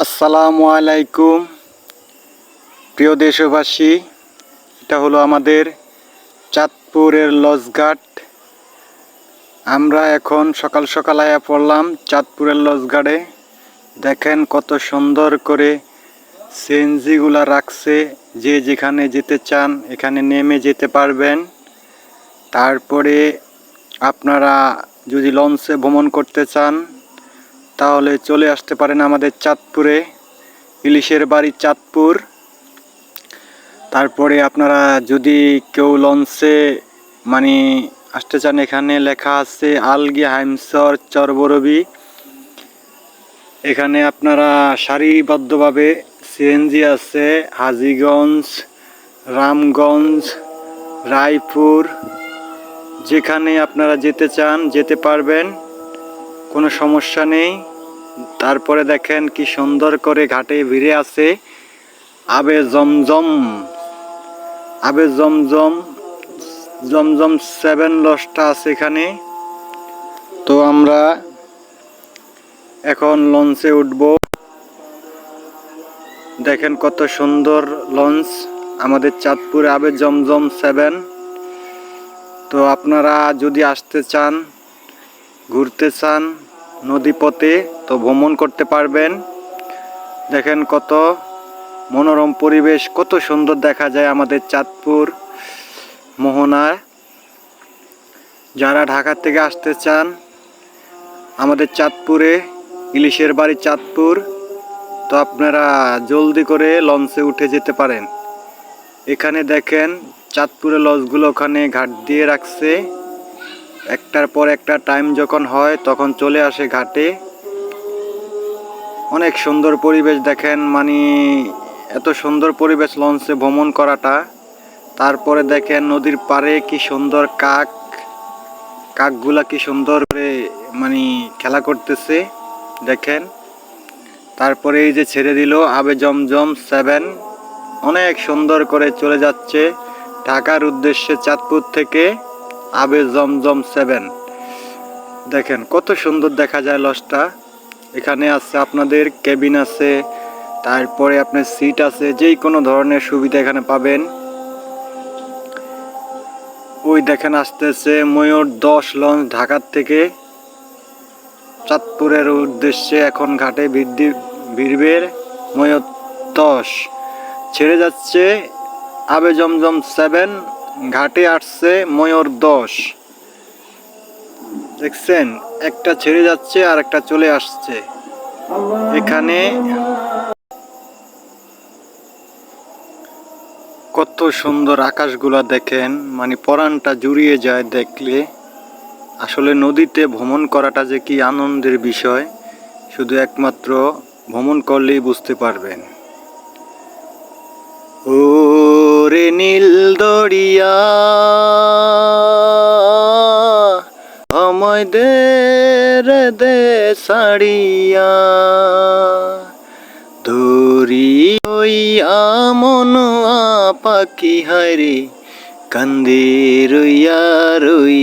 আসসালামু আলাইকুম। প্রিয় দেশবাসী, এটা হলো আমাদের চাঁদপুরের লজঘাট। আমরা এখন সকাল সকাল আয়া পড়লাম চাঁদপুরের লজঘাটে। দেখেন কত সুন্দর করে সিএনজিগুলা রাখছে। যে যেখানে যেতে চান, এখানে নেমে যেতে পারবেন। তারপরে আপনারা যদি লঞ্চে ভ্রমণ করতে চান তাহলে চলে আসতে পারেন আমাদের চাঁদপুরে, ইলিশের বাড়ি চাঁদপুর। তারপরে আপনারা যদি কেউ লঞ্চে মানে আসতে চান, এখানে লেখা আছে, আলগি, হাইমসর, চরবরবি। এখানে আপনারা সারিবদ্ধভাবে সিএনজি আছে, হাজিগঞ্জ, রামগঞ্জ, রায়পুর, যেখানে আপনারা যেতে চান, যেতে পারবেন, কোনো সমস্যা নেই। তারপরে দেখেন কি সুন্দর করে ঘাটে ভিড়ে আছে। আবে জমজম আবে জমজম জমজম সেভেন লসটা আছে এখানে। তো আমরা এখন লঞ্চে উঠব। দেখেন কত সুন্দর লঞ্চ, আমাদের চাঁদপুরে আবে জমজম সেভেন তো আপনারা যদি আসতে চান, ঘুরতে চান নদীপথে তো ভ্রমণ করতে পারবেন। দেখেন কত মনোরম পরিবেশ, কত সুন্দর দেখা যায় আমাদের চাঁদপুর মোহনায় যারা ঢাকা থেকে আসতে চান, আমাদের চাঁদপুরে, ইলিশের বাড়ি চাঁদপুর, তো আপনারা জলদি করে লঞ্চে উঠে যেতে পারেন। এখানে দেখেন চাঁদপুরে লঞ্চগুলো ওখানে ঘাট দিয়ে রাখছে। একটার পর একটা টাইম যখন হয়, তখন চলে আসে ঘাটে। অনেক সুন্দর পরিবেশ দেখেন মানে এত সুন্দর পরিবেশ লঞ্চে ভ্রমণ করাটা। তারপরে দেখেন নদীর পাড়ে কি সুন্দর কাক। কাকগুলা কি সুন্দর করে মানে খেলা করতেছে, দেখেন। তারপরে এই যে ছেড়ে দিল, আবে জমজম সেভেন অনেক সুন্দর করে চলে যাচ্ছে ঢাকার উদ্দেশ্যে চাঁদপুর থেকে। আবে জমজম সেভেন। দেখেন, কত সুন্দর দেখা যায় লসটা এখানে আছে আপনাদের কেবিন আছে, তারপরে আপনার সিট আছে যেই কোনো ধরনের সুবিধা এখানে পাবেন। ওই দেখেন আসতেছে ময়ূর দশ লঞ্চ ঢাকার থেকে। চাঁদপুরের উদ্দেশ্যে এখন ঘাটে বৃদ্ধি ভিড়বের ময়ূর দশ। ছেড়ে যাচ্ছে আবে জমজম সেভেন ঘাটে আসছে ময়ূর দশ। দেখছেন? একটা ছেড়ে যাচ্ছে আর একটা চলে আসছে। এখানে কত সুন্দর আকাশগুলা দেখেন মানে পরানটা জুড়িয়ে যায় দেখলে। আসলে নদীতে ভ্রমণ করাটা যে কি আনন্দের বিষয়, শুধু একমাত্র ভ্রমণ করলেই বুঝতে পারবেন। ও রে নীল দরিয়া, আমায় দে রে দে সাড়িয়া দরি হইয়া মনোয়া পাখি হারে কান্দে রইয়া রই